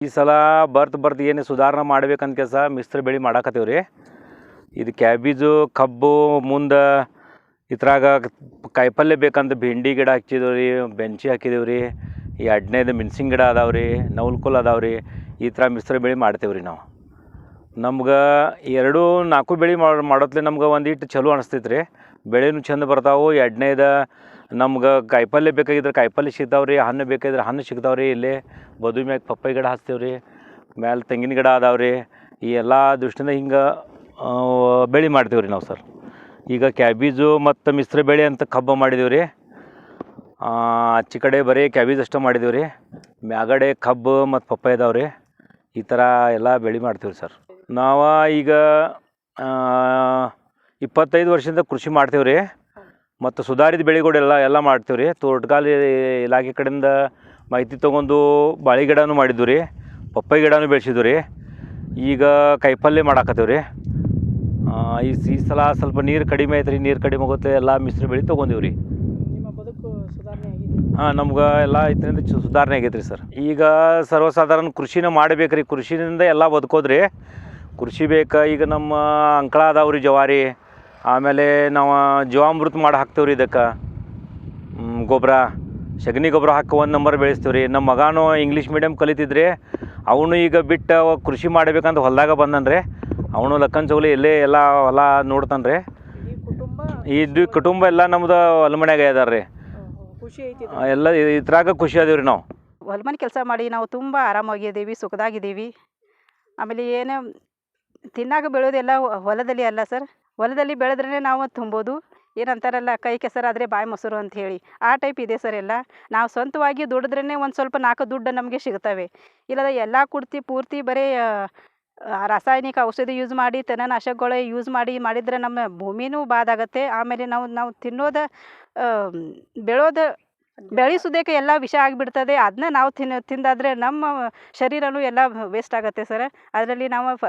ಈ ಸಲ ಬರ್ತ್ ಬರ್ತ್ ಏನು ಸುಧಾರಣೆ ಮಾಡ್ಬೇಕಂತ ಕೆಲಸ ಮಿಶ್ರ ಬೆಳೆ ಮಾಡಾಕತ್ತೇವೆ ರೀ ಇದು ಕ್ಯಾಬೇಜು, ಕಬ್ಬು, ಮುಂದೆ ಇದ್ರಾಗ ಕಾಯಿಪಲ್ಯ ಬೇಕಂತ ಭೆಂಡಿ ಗಿಡ ಹಚ್ಚಿದೇವೆ ರೀ ಬೆಂಚಿ ಹಾಕಿದೇವು ರೀ ಈ ಎಡ್ನೇದು ಮೆಣಸಿನ ಗಿಡ ಅದಾವೆ ರೀ ನವಲ್ಕುಲ್ ಅದಾವೆ ರೀ ಈ ಥರ ಮಿಶ್ರ ಬೆಳೆ ಮಾಡ್ತೇವೆ ರೀ ನಾವು. ನಮ್ಗೆ ಎರಡು ನಾಲ್ಕು ಬೆಳೆ ಮಾಡಿ ಮಾಡೋತ್ಲೆ ನಮ್ಗೆ ಒಂದಿಟ್ಟು ಚಲೋ ಅನಿಸ್ತೈತೆ ರೀ ಬೆಳೆನೂ ಚಂದ ಬರ್ತಾವೆ ಎಡ್ನೇದು ನಮ್ಗೆ ಕಾಯಿಪಲ್ಲೆ ಬೇಕಾಗಿದ್ರೆ ಕಾಯಿಪಲ್ಲೆ ಸಿಗ್ತಾವೆ ರೀ ಹಣ್ಣು ಬೇಕಾಗಿದ್ರೆ ಹಣ್ಣು ಸಿಗ್ತಾವೆ ರೀ ಇಲ್ಲೇ. ಬದು ಮ್ಯಾಗ ಪಪ್ಪಾಯಿ ಗಿಡ ಹಚ್ತೇವೆ ರೀ ಮ್ಯಾಲೆ ತೆಂಗಿನ ಗಿಡ ಅದಾವೆ ರೀ ಈ ಎಲ್ಲ ದೃಷ್ಟಿಯಿಂದ ಹಿಂಗೆ ಬೆಳೆ ಮಾಡ್ತೀವಿ ರೀ ನಾವು ಸರ್. ಈಗ ಕ್ಯಾಬೀಜು ಮತ್ತು ಮಿಶ್ರ ಬೆಳೆ ಅಂತ ಕಬ್ಬು ಮಾಡಿದೀವಿ ರೀ ಆಚೆ ಕಡೆ ಬರೀ ಕ್ಯಾಬೀಜ್ ಅಷ್ಟೇ ಮಾಡಿದೀವಿ ರೀ ಮ್ಯಾಗಡೆ ಕಬ್ಬು ಮತ್ತು ಪಪ್ಪಾಯಿ ಇದಾವೆ ರೀ ಈ ಥರ ಎಲ್ಲ ಬೆಳೆ ಮಾಡ್ತೀವಿ ಸರ್. ನಾವು ಈಗ ಇಪ್ಪತ್ತೈದು ವರ್ಷದಿಂದ ಕೃಷಿ ಮಾಡ್ತೀವಿ ರೀ ಮತ್ತು ಸುಧಾರಿತ ಬೆಳೆಗಳೆಲ್ಲ ಎಲ್ಲ ಮಾಡ್ತೀವಿ ರೀ. ತೋಟಗಾಲಿ ಇಲಾಖೆ ಕಡೆಯಿಂದ ಮಾಹಿತಿ ತೊಗೊಂಡು ಬಾಳೆ ಗಿಡನೂ ಮಾಡಿದ್ದು ರೀ. ಪಪ್ಪಾಯಿ ಗಿಡನೂ ಬೆಳೆಸಿದ್ವಿ ರೀ. ಈಗ ಕಾಯಿಪಲ್ಯ ಮಾಡಾಕತ್ತೀವಿ ರೀ. ಈ ಸಿ ಈ ಸಲ ಸ್ವಲ್ಪ ನೀರು ಕಡಿಮೆ ಐತೆ ರೀ ನೀರು ಕಡಿಮೆ ಆಗುತ್ತೆ ಎಲ್ಲ ಮಿಶ್ರ ಬೆಳೆ ತೊಗೊಂಡೀವಿ ರೀ. ಹಾಂ ನಮ್ಗೆ ಎಲ್ಲ ಇದರಿಂದ ಸುಧಾರಣೆ ಆಗೈತೆ ರೀ ಸರ್. ಈಗ ಸರ್ವಸಾಧಾರಣ ಕೃಷಿನ ಮಾಡಬೇಕು ರೀ. ಕೃಷಿಯಿಂದ ಎಲ್ಲ ಬದುಕೋದ್ರಿ. ಕೃಷಿ ಬೇಕಾ ಈಗ ನಮ್ಮ ಅಂಕಳ ಅದಾವೆ ರೀ ಜವಾರಿ. ಆಮೇಲೆ ನಾವು ಜೀವಾಮೃತ ಮಾಡಿ ಹಾಕ್ತೇವೆ ರೀ ಇದಕ್ಕೆ ಗೊಬ್ಬರ ಸಗಣಿ ಗೊಬ್ಬರ ಹಾಕಿ ಒಂದು ನಂಬರ್ ಬೆಳೆಸ್ತೀವಿ ರೀ ನಮ್ಮ ಮಗನೂ ಇಂಗ್ಲೀಷ್ ಮೀಡಿಯಮ್ ಕಲಿತಿದ್ರಿ. ಅವನು ಈಗ ಬಿಟ್ಟು ಅವ ಕೃಷಿ ಮಾಡಬೇಕಂತ ಹೊಲದಾಗ ಬಂದನ್ರಿ. ಅವನು ಲಕ್ಕನ್ ಚೌಲಿ ಇಲ್ಲೇ ಎಲ್ಲ ಹೊಲ ನೋಡ್ತಾನೆ ರೀ ಇದು ಕುಟುಂಬ ಎಲ್ಲ ನಮ್ದು ಹೊಲಮನ್ಯಾಗ ಇದಾರೆ ರೀ ಖುಷಿ ಐತಿ ಎಲ್ಲ ಇದ್ರಾಗ ಖುಷಿ ಅದೇವ್ರಿ ರೀ ನಾವು. ಹೊಲ್ಮನೆ ಕೆಲಸ ಮಾಡಿ ನಾವು ತುಂಬ ಆರಾಮಾಗಿದ್ದೀವಿ ಸುಖದಾಗಿದ್ದೀವಿ. ಆಮೇಲೆ ಏನು ತಿನ್ನಾಕ ಬೆಳೆಯೋದೆಲ್ಲ ಹೊಲದಲ್ಲಿ ಅಲ್ಲ ಸರ್? ಹೊಲದಲ್ಲಿ ಬೆಳೆದ್ರೇ ನಾವು ತುಂಬೋದು. ಏನಂತಾರಲ್ಲ ಕೈ ಕೆಸರಾದರೆ ಬಾಯಿ ಮೊಸರು ಅಂತ ಹೇಳಿ. ಆ ಟೈಪ್ ಇದೆ ಸರ್ ಎಲ್ಲ. ನಾವು ಸ್ವಂತವಾಗಿ ದುಡಿದ್ರೇ ಒಂದು ಸ್ವಲ್ಪ ನಾಲ್ಕು ದುಡ್ಡು ನಮಗೆ ಸಿಗ್ತವೆ. ಇಲ್ಲದ ಎಲ್ಲ ಕುಡ್ತಿ ಪೂರ್ತಿ ಬರೀ ರಾಸಾಯನಿಕ ಔಷಧಿ ಯೂಸ್ ಮಾಡಿ, ತನನಾಶಕಗಳು ಯೂಸ್ ಮಾಡಿ, ಮಾಡಿದರೆ ನಮ್ಮ ಭೂಮಿನೂ ಬಾದಾಗತ್ತೆ. ಆಮೇಲೆ ನಾವು ನಾವು ತಿನ್ನೋದ ಬೆಳೋದ, ಬೆಳೆಸೋದಕ್ಕೆ ಎಲ್ಲ ವಿಷ ಆಗಿಬಿಡ್ತದೆ. ಅದನ್ನ ನಾವು ತಿನ್ನ ತಿಂದಾದರೆ ನಮ್ಮ ಶರೀರನೂ ಎಲ್ಲ ವೇಸ್ಟ್ ಆಗುತ್ತೆ ಸರ್. ಅದರಲ್ಲಿ ನಾವು ಫ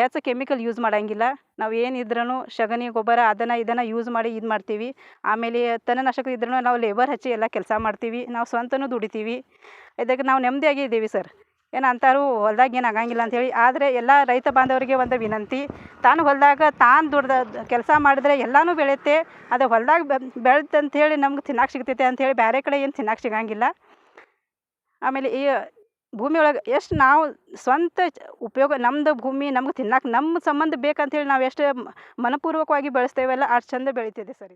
ಹೆಚ್ಚು ಕೆಮಿಕಲ್ ಯೂಸ್ ಮಾಡೋಂಗಿಲ್ಲ. ನಾವು ಏನಿದ್ರೂ ಸಗಣಿ ಗೊಬ್ಬರ ಅದನ್ನು ಇದನ್ನು ಯೂಸ್ ಮಾಡಿ ಇದು ಮಾಡ್ತೀವಿ. ಆಮೇಲೆ ತನನಾಶಕ ಇದ್ರೂ ನಾವು ಲೇಬರ್ ಹಚ್ಚಿ ಎಲ್ಲ ಕೆಲಸ ಮಾಡ್ತೀವಿ. ನಾವು ಸ್ವಂತನೂ ದುಡಿತೀವಿ. ಇದಕ್ಕೆ ನಾವು ನೆಮ್ಮದಿಯಾಗಿ ಇದ್ದೀವಿ ಸರ್. ಏನು ಅಂತಾರು ಹೊಲ್ದಾಗ ಏನು ಆಗಂಗಿಲ್ಲ ಅಂಥೇಳಿ ಆದರೆ ಎಲ್ಲ ರೈತ ಬಾಂಧವರಿಗೆ ಒಂದು ವಿನಂತಿ. ತಾನು ಹೊಲದಾಗ ತಾನು ದುಡ್ದ ಕೆಲಸ ಮಾಡಿದ್ರೆ ಎಲ್ಲನೂ ಬೆಳೆಯುತ್ತೆ. ಅದು ಹೊಲ್ದಾಗ ಬೆಳೆದಂಥೇಳಿ ನಮ್ಗೆ ತಿನ್ನಕ್ಕೆ ಸಿಗ್ತೈತೆ ಅಂಥೇಳಿ ಬೇರೆ ಕಡೆ ಏನು ತಿನ್ನಕ್ಕೆ ಸಿಗಂಗಿಲ್ಲ. ಆಮೇಲೆ ಈ ಭೂಮಿ ಒಳಗೆ ಎಷ್ಟು ನಾವು ಸ್ವಂತ ಉಪಯೋಗ ನಮ್ಮದು ಭೂಮಿ, ನಮ್ಗೆ ತಿನ್ನಕ್ಕೆ ನಮ್ಮ ಸಂಬಂಧ ಬೇಕಂತೇಳಿ ನಾವು ಎಷ್ಟು ಮನಪೂರ್ವಕವಾಗಿ ಬೆಳೆಸ್ತೇವಲ್ಲ ಅಷ್ಟು ಚಂದ ಬೆಳೀತಿದೆ ಸರ್.